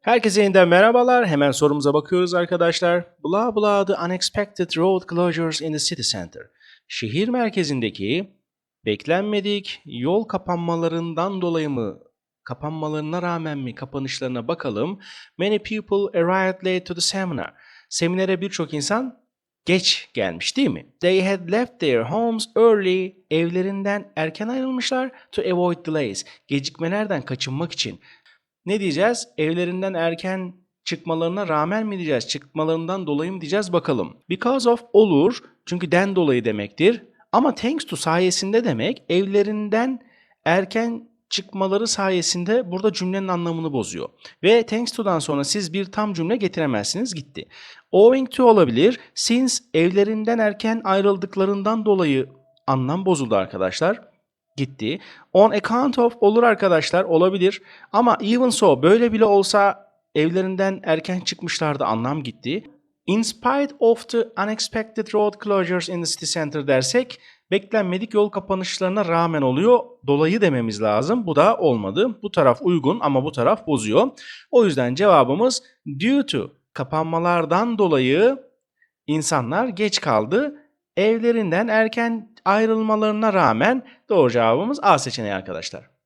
Herkese yeniden merhabalar. Hemen sorumuza bakıyoruz arkadaşlar. Blah blah the unexpected road closures in the city center. Şehir merkezindeki beklenmedik yol kapanmalarından dolayı mı, kapanmalarına rağmen mi kapanışlarına bakalım. Many people arrived late to the seminar. Seminere birçok insan geç gelmiş değil mi? They had left their homes early. Evlerinden erken ayrılmışlar to avoid delays. Gecikmelerden kaçınmak için. Ne diyeceğiz? Evlerinden erken çıkmalarına rağmen mi diyeceğiz? Çıkmalarından dolayı mı diyeceğiz bakalım. Because of olur çünkü den dolayı demektir. Ama thanks to sayesinde demek evlerinden erken çıkmaları sayesinde burada cümlenin anlamını bozuyor. Ve thanks to'dan sonra siz bir tam cümle getiremezsiniz gitti. Owing to olabilir. Since evlerinden erken ayrıldıklarından dolayı anlam bozuldu arkadaşlar gitti. On account of olur arkadaşlar olabilir. Ama even so böyle bile olsa evlerinden erken çıkmışlardı anlam gitti. In spite of the unexpected road closures in the city center dersek beklenmedik yol kapanışlarına rağmen oluyor. Dolayı dememiz lazım. Bu da olmadı. Bu taraf uygun ama bu taraf bozuyor. O yüzden cevabımız due to kapanmalardan dolayı insanlar geç kaldı. Evlerinden erken ayrılmalarına rağmen doğru cevabımız A seçeneği arkadaşlar.